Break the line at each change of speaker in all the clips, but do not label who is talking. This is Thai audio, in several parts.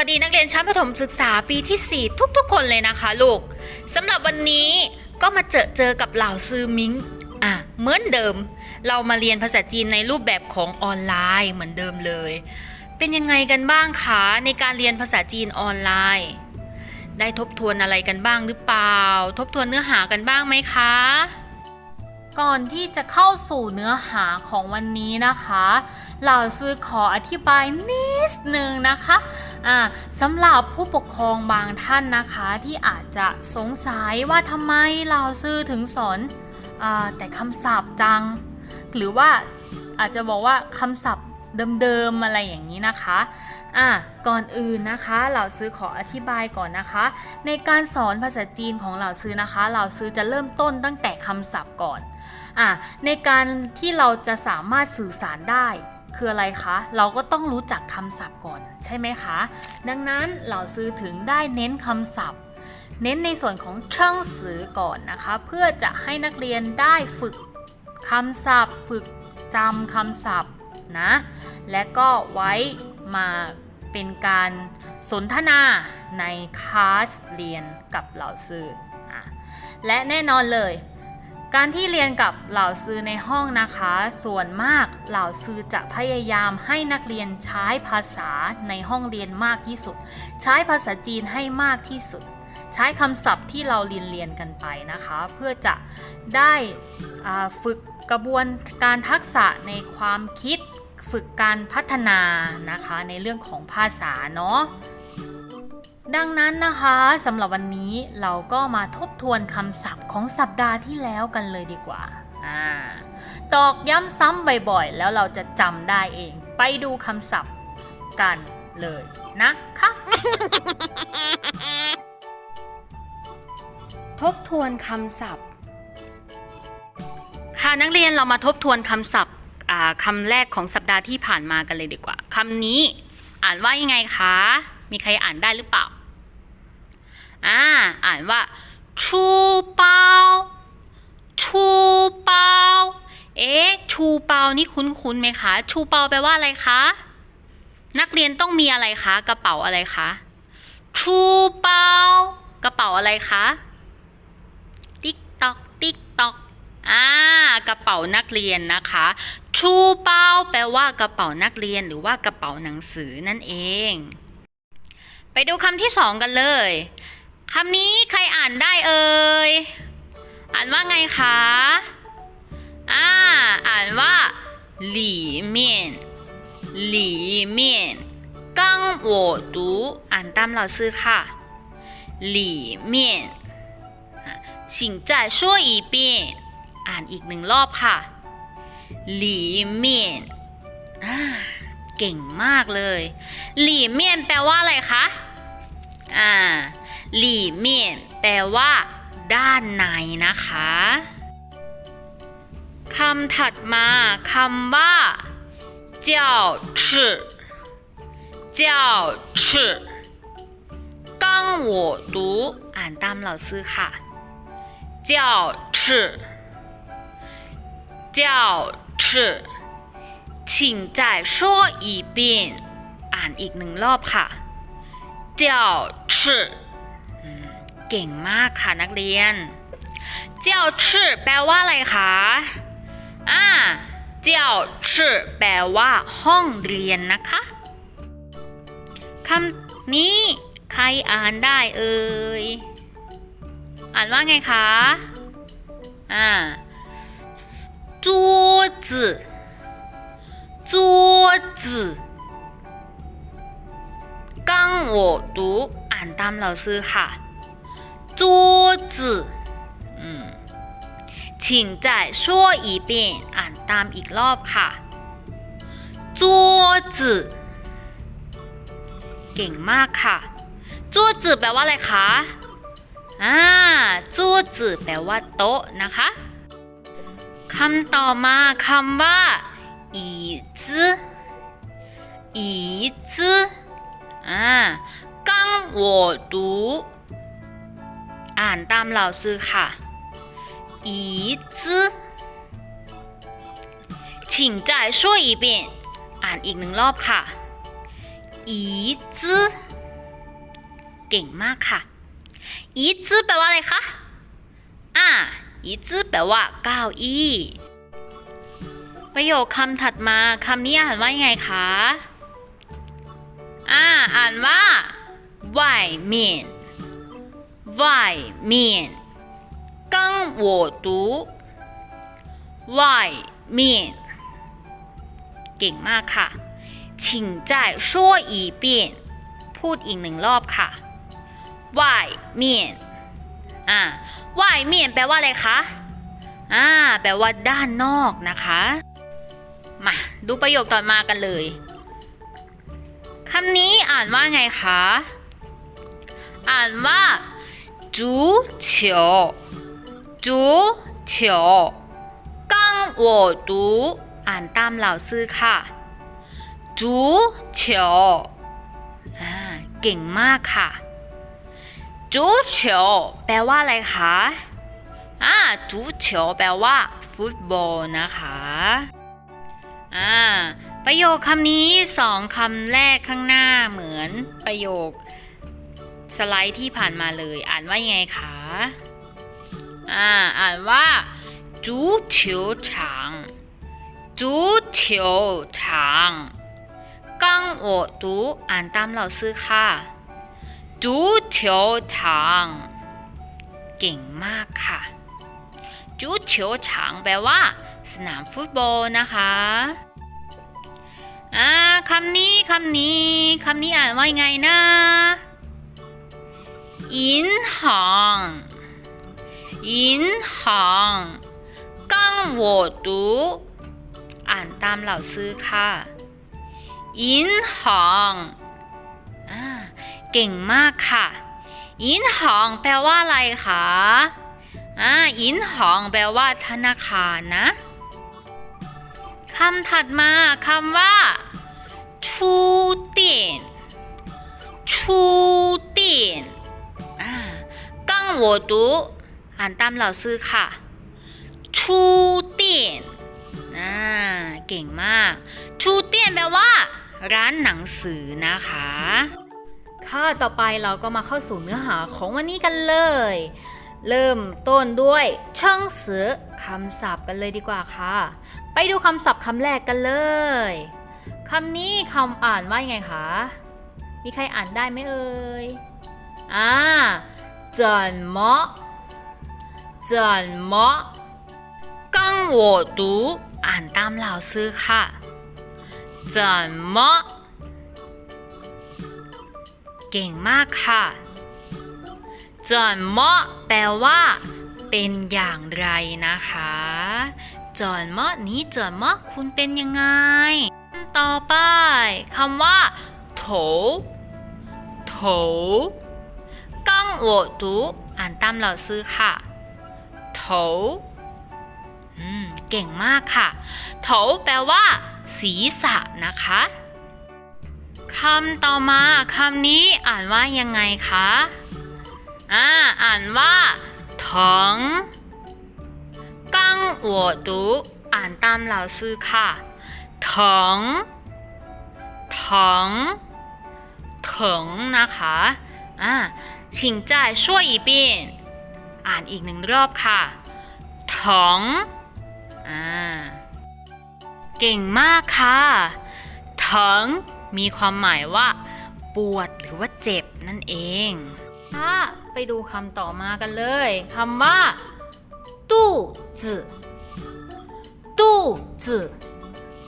วัสดีนักเรียนชั้นประถมศึกษาปีที่ 4 ทุกๆ คนเลยนะคะลูกสำหรับวันนี้ก็มาเจอเจอกับเหล่าซือมิงอะเหมือนเดิม เรามาเรียนภาษาจีนในรูปแบบของออนไลน์เหมือนเดิมเลย เป็นยังไงกันบ้างคะในการเรียนภาษาจีนออนไลน์ ได้ทบทวนอะไรกันบ้างหรือเปล่า ทบทวนเนื้อหากันบ้างไหมคะ ก่อนที่จะเข้าสู่เนื้อหาของวันนี้นะคะเหล่าซื้อขออธิบายนิดนึงนะคะอ่าสำหรับผู้ปกครองบางท่านนะคะที่อาจจะสงสัยว่าทำไมเหล่าซื้อถึงสอนอาแต่คำศัพท์จัง หรือว่าอาจจะบอกว่าคำศัพท์ เดิมๆอะไรอย่างนี้นะคะอะก่อนอื่นนะคะเหล่าซื้อขออธิบายก่อนนะคะ ในการสอนภาษาจีนของเหล่าซื้อนะคะเหล่าซื้อจะเริ่มต้นตั้งแต่คำศัพท์ก่อนอะในการที่เราจะสามารถสื่อสารได้คืออะไรคะ เราก็ต้องรู้จักคำศัพท์ก่อนใช่ไหมคะ ดังนั้นเราซื้อถึงได้เน้นคำศัพท์ เน้นในส่วนของเชิงสือก่อนนะคะ เพื่อจะให้นักเรียนได้ฝึกคำศัพท์ ฝึกจำคำศัพท์ นะ และก็ไว้มาเป็นการสนทนาในคลาสเรียนกับเหล่าซื้อและแน่นอนเลย การที่เรียนกับเหล่าซื้อในห้องนะคะ ส่วนมากเหล่าซื้อจะพยายามให้นักเรียนใช้ภาษาในห้องเรียนมากที่สุด ใช้ภาษาจีนให้มากที่สุด ใช้คำศัพท์ที่เราเรียนเรียนกันไปนะคะ เพื่อจะได้ฝึกกระบวนการทักษะในความคิด ฝึกการพัฒนานะคะในเรื่องของภาษาเนาะดังนั้นนะคะสำหรับวันนี้เราก็มาทบทวนคำศัพท์ของสัปดาห์ที่แล้วกันเลยดีกว่าอ่าตอกย้ำซ้ำบ่อยๆ แล้วเราจะจำได้เอง ไปดูคำศัพท์กันเลยนะคะทบทวนคำศัพท์ ค่ะนักเรียนเรามาทบทวนคำศัพท์อ่า คำแรกของสัปดาห์ที่ผ่านมากันเลยดีกว่าคำนี้อ่านว่ายังไงคะ มีใครอ่านได้หรือเปล่า อ่า อ่านว่าชูเปาชูเปาเอ๊ะ ชูเปานี่คุ้นๆไหมคะ ชูเปาแปลว่าอะไรคะ นักเรียนต้องมีอะไรคะ กระเป๋าอะไรคะ ชูเปากระเป๋าอะไรคะ ติ๊กตอก ติ๊กตอก อ่า กระเป๋านักเรียนนะคะ ชูเปาแปลว่ากระเป๋านักเรียนหรือว่ากระเป๋าหนังสือนั่นเอง ไปดูคำที่สองกันเลย คำนี้ใครอ่านได้เอ่ย อ่านว่าไงคะ อ่า อ่านว่า里面里面刚我读อ่านตามเราซื้อค่ะ里面อ่ะ请再说一遍 อ่านอีกหนึ่งรอบค่ะหลี่เมียนเก่งมากเลยหลี่เมียนแปลว่าอะไรคะอ่าหลี่เมียนแปลว่า ด้านในนะคะคำถัดมาคำว่าเจ้าชื่อเจ้าชื่อกังวัวดูอ่านตามเหาซื้อค่ะเจ้าชื่อ เจ้าชื่อ请再说一遍อ่านอีกหนึ่งรอบค่ะ เจ้าชื่ออืมเก่งมากค่ะนักเรียน เจ้าชื่อแปลว่าอะไรคะ อ่า เจ้าชื่อแปลว่า ห้องเรียนนะคะคำนี้ใครอ่านได้เอ่ย อ่านว่าไงคะ อ่า 桌子桌子刚我读อ่านตามเราซื้อค่ะ桌子อืม请再说一遍อ่านตามอีกรอบค่ะ桌子เก่งมากค่ะ桌子แปลว่าอะไรคะ อ่า桌子แปลว่าโต๊ะนะคะ คำต่อมาคำว่า椅子椅子อ่า刚我读อ่านตามเหล่าซื้อค่ะ椅子请再说一遍อ่านอีกหนึ่งรอบค่ะ อีจื้อเก่งมากค่ะ อีจื้อแปลว่าอะไรคะ อ่า อีจื้อแปลว่าเก้าอี้ ประโยคคำถัดมาคำนี้อ่านว่ายังไงคะ อ่า อ่านว่า外面外面跟我读外面เก่งมากค่ะ 请再说一遍พูดอีกหนึ่งรอบค่ะ外面อ่า ว่ายเมียนแปลว่าอะไรคะ อ่า แปลว่าด้านนอกนะคะ มาดูประโยคต่อมากันเลยคำนี้อ่านว่าไงคะ อ่านว่าจูเฉียวจูเฉียวกังโวดูอ่านตามเหล่าซื้อค่ะจูเฉียวเก่งมากค่ะ จูเฉียวแปลว่าอะไรคะอ่าจูเฉียวแปลว่า ฟุตบอลนะคะอ่าประโยคคำนี้สองคำแรกข้างหน้าเหมือนประโยค สไลด์ที่ผ่านมาเลย อ่านว่ายังไงคะอ่าอ่านว่าจูเฉียวฉางจูเฉียวฉางกังโอตูอ่านตามเราซื้อค่ะ จูเฉียวฉางเก่งมากค่ะจูเฉียวฉางแปลว่า สนามฟุตบอลนะคะ อ่าคำนี้คำนี้คำนี้อ่านว่ายังไงนะ银行银行刚我读อ่านตามเหล่าซื้อค่ะ银行อ่า เก่งมากค่ะ อินหองแปลว่าอะไรคะอ่าอินหองแปลว่าธนาคารนะคำถัดมาคำว่า ชูเตียนชูเตียนอ่ากังโวดูอ่านตาม老师ค่ะ ชูเตียนอ่าเก่งมาก ชูเตียนแปลว่า ร้านหนังสือนะคะ ค่ะ ต่อไปเราก็มาเข้าสู่เนื้อหาของวันนี้กันเลย เริ่มต้นด้วยเชิงเสือคำศัพท์กันเลยดีกว่าค่ะ ไปดูคำศัพท์คำแรกกันเลย คำนี้คำอ่านว่ายังไงคะ มีใครอ่านได้ไหมเอ่ย อ่า怎么怎么刚我读อ่านตามเหล่าซื้อค่ะ怎么 เก่งมากค่ะจอนมาะแปลว่า เป็นอย่างไรนะคะจอนมาะนี้จอนมาะคุณเป็นยังไง ต่อไปคำว่าโถโถกังโอตูอ่านตามเราซื้อค่ะโถเก่งมากค่ะโถแปลว่า ศีรษะนะคะ คำต่อมาคำนี้อ่านว่ายังไงคะ อ่า อ่านว่าถองกังหัวดูอ่านตามเหาซื้อค่ะถองถองถงนะคะ อ่าชิงจ่ายช่วยอีปีนอ่านอีกหนึ่งรอบค่ะถองอ่าเก่งมากค่ะถอง มีความหมายว่า ปวดหรือว่าเจ็บนั่นเองค่ะไปดูคำต่อมากันเลยคำว่าตู้จื่อตู้จื่อ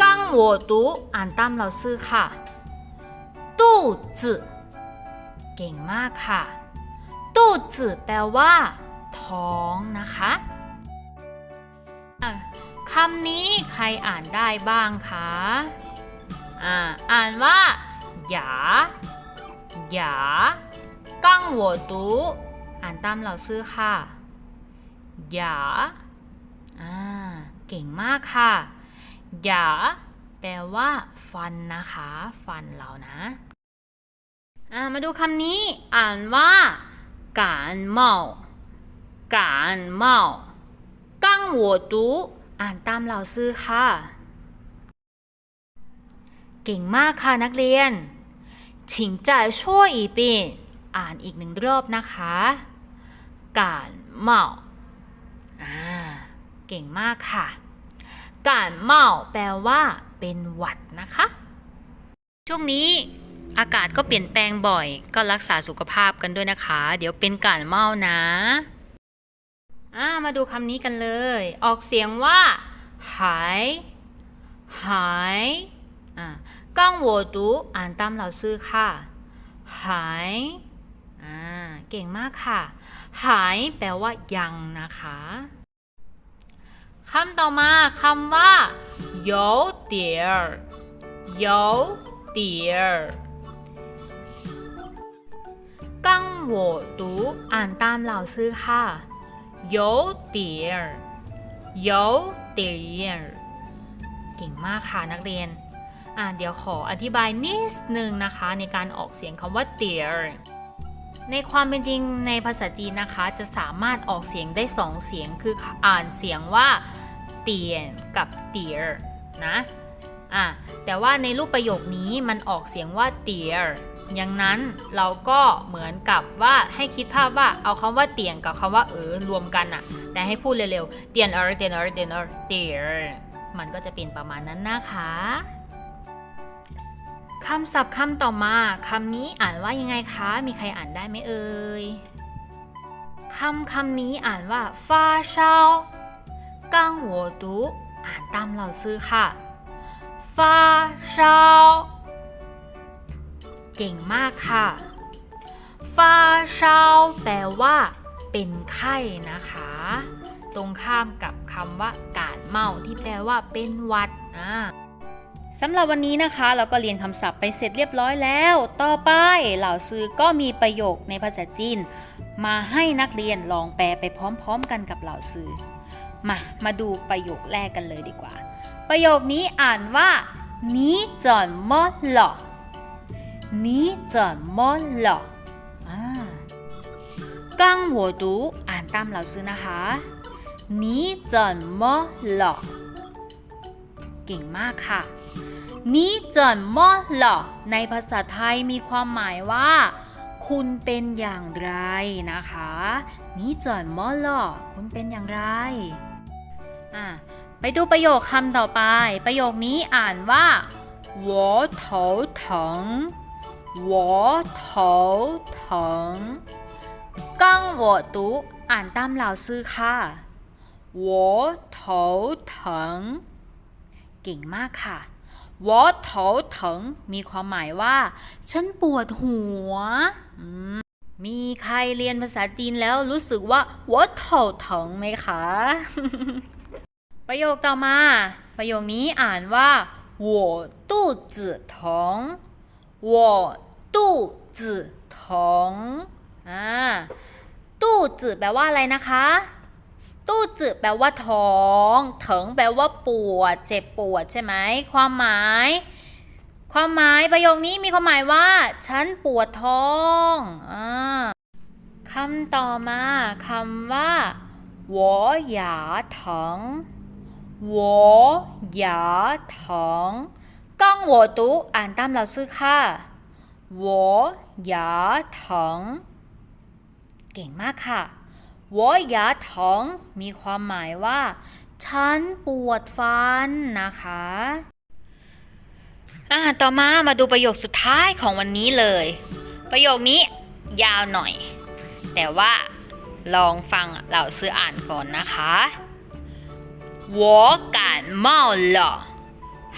กังหัวตูอ่านตามเราซื้อค่ะตู้จื่อเก่งมากค่ะตู้จื่อแปลว่า ท้องนะคะคำนี้ใครอ่านได้บ้างคะ อ่าอ่านว่าหยาหยากั้งหัวตูอ่านตามเราซื้อค่ะหยาอ่าเก่งมากค่ะหยาแปลว่า ฟันนะคะ ฟันเรานะอ่ามาดูคำนี้ อ่านว่าการเมาการเมากั้งหัวตูอ่านตามเราซื้อค่ะ เก่งมากค่ะนักเรียน请再说一遍อ่านอีกหนึ่งรอบนะคะการเมาเก่งมากค่ะการเมาแปลว่า เป็นหวัดนะคะ ช่วงนี้อากาศก็เปลี่ยนแปลงบ่อย ก็รักษาสุขภาพกันด้วยนะคะ เดี๋ยวเป็นการเมานะอ่ามาดูคำนี้กันเลย ออกเสียงว่า หาย หาย อ่าก้างหัวดูอ่านตามเราซื้อค่ะ หายอ่าเก่งมากค่ะ หายแปลว่ายังนะคะคำต่อมาคำว่า有点儿有点儿กังหัวดูอ่านตามเหล่าซื้อค่ะ有点儿有点儿เก่งมากค่ะนักเรียน อ่าเดี๋ยวขออธิบายนิดนึงนะคะ ในการออกเสียงคำว่า dear ในความเป็นจริงในภาษาจีนนะคะ จะสามารถออกเสียงได้สองเสียงคืออ่านเสียงว่าเตียนกับ dear นะอะแต่ว่าในรูปประโยคนี้มันออกเสียงว่า dear อย่างนั้นเราก็เหมือนกับว่าให้คิดภาพว่าเอาคำว่าเตียงกับคำว่าเออรวมกันอะแต่ให้พูดเร็วๆเตียนเออเตียนเออเตียนเออ dear มันก็จะเป็นประมาณนั้นนะคะ คำศัพท์คำต่อมาคำนี้อ่านว่ายังไงคะ มีใครอ่านได้ไหมเอ่ยคำคำนี้อ่านว่าฟาเชากังหัวดูอ่านตามเราซื้อค่ะฟาเชาเก่งมากค่ะฟาเชาแปลว่าเป็นไข้นะคะ ตรงข้ามกับคำว่ากาดเมาที่แปลว่าเป็นวัดอ่า สำหรับวันนี้นะคะ เราก็เรียนคำศัพท์ไปเสร็จเรียบร้อยแล้ว ต่อไปเหล่าซื้อก็มีประโยคในภาษาจีน มาให้นักเรียนลองแปลไปพร้อมๆกันกับเหล่าซื้อมา มาดูประโยคแรกกันเลยดีกว่า ประโยคนี้อ่านว่านี้จอนมอหลอนี้จอนมอหลออ่ากังหัวดูอ่านตามเหล่าซื้อนะคะนี้จอนมอหลอเก่งมากค่ะ นี้จอนมอหลอในภาษาไทยมีความหมายว่า คุณเป็นอย่างไรนะคะ นี้จอนมอหลอคุณเป็นอย่างไรอ่ะไปดูประโยคคำต่อไป ประโยคนี้อ่านว่า我头疼我头疼刚我读อ่านตามเหล่าซื้อค่ะ我头疼เก่งมากค่ะ 我头疼มีความหมายว่า ฉันปวดหัวอืมมีใครเรียนภาษาจีนแล้วรู้สึกว่า我头疼ไหมคะ ประโยคต่อมา ประโยคนี้อ่านว่า我肚子疼我肚子疼อ่าตู้จืแปลว่าอะไรนะคะ ตู้จืแปลว่าท้องเถิงแปลว่าปวด เจ็บปวดใช่ไหม ความหมาย ความหมายประโยคนี้มีความหมายว่า ฉันปวดท้องอ่าคำต่อมาคำว่า我牙疼我牙疼刚我读อ่านตามเราซื้อค่ะ我牙疼เก่งมากค่ะ 我牙疼มีความหมายว่า ฉันปวดฟันนะคะ อ่า ต่อมามาดูประโยคสุดท้ายของวันนี้เลย ประโยคนี้ยาวหน่อย แต่ว่าลองฟังเหล่าซื้ออ่านก่อนนะคะ我感冒了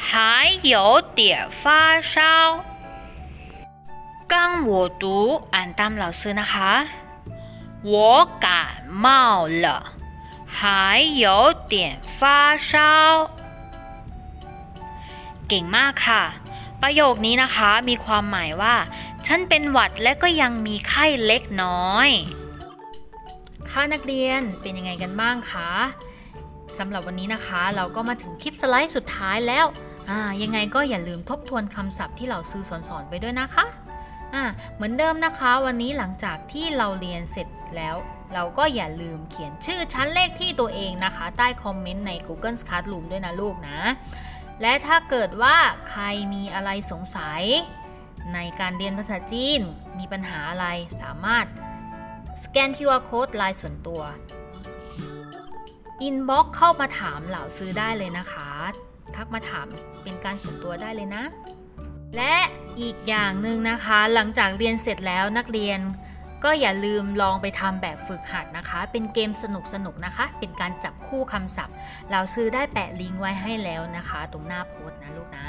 还有点发烧刚我读อ่านตามเหล่าซื้อนะคะ 我感冒了还有点发烧เก่งมากค่ะ ประโยคนี้นะคะมีความหมายว่า ฉันเป็นหวัดและก็ยังมีไข้เล็กน้อย ค่ะนักเรียนเป็นยังไงกันบ้างคะสำหรับวันนี้นะคะ เราก็มาถึงคลิปสไลด์สุดท้ายแล้วอ่ายังไงก็อย่าลืมทบทวนคำศัพท์ที่เราซื้อสอนๆไปด้วยนะคะอ่าเหมือนเดิมนะคะ วันนี้หลังจากที่เราเรียนเสร็จ แล้ว เราก็อย่าลืมเขียนชื่อชั้นเลขที่ตัวเองนะคะ ใต้คอมเมนต์ใน Google Classroom ด้วยนะลูกนะ และถ้าเกิดว่าใครมีอะไรสงสัย ในการเรียนภาษาจีน มีปัญหาอะไรสามารถสแกน QR code ลน์ส่วนตัวอินบ็อกเข้ามาถามเหล่าซื้อได้เลยนะคะ ทักมาถามเป็นการส่วนตัวได้เลยนะ และอีกอย่างหนึ่งนะคะ หลังจากเรียนเสร็จแล้วนักเรียน ก็อย่าลืมลองไปทำแบบฝึกหัดนะคะ เป็นเกมสนุกๆนนะคะ เป็นการจับคู่คำศัพท์ เราซื้อได้แปะลิงก์ไว้ให้แล้วนะคะ ตรงหน้าโพสต์นะลูกนะ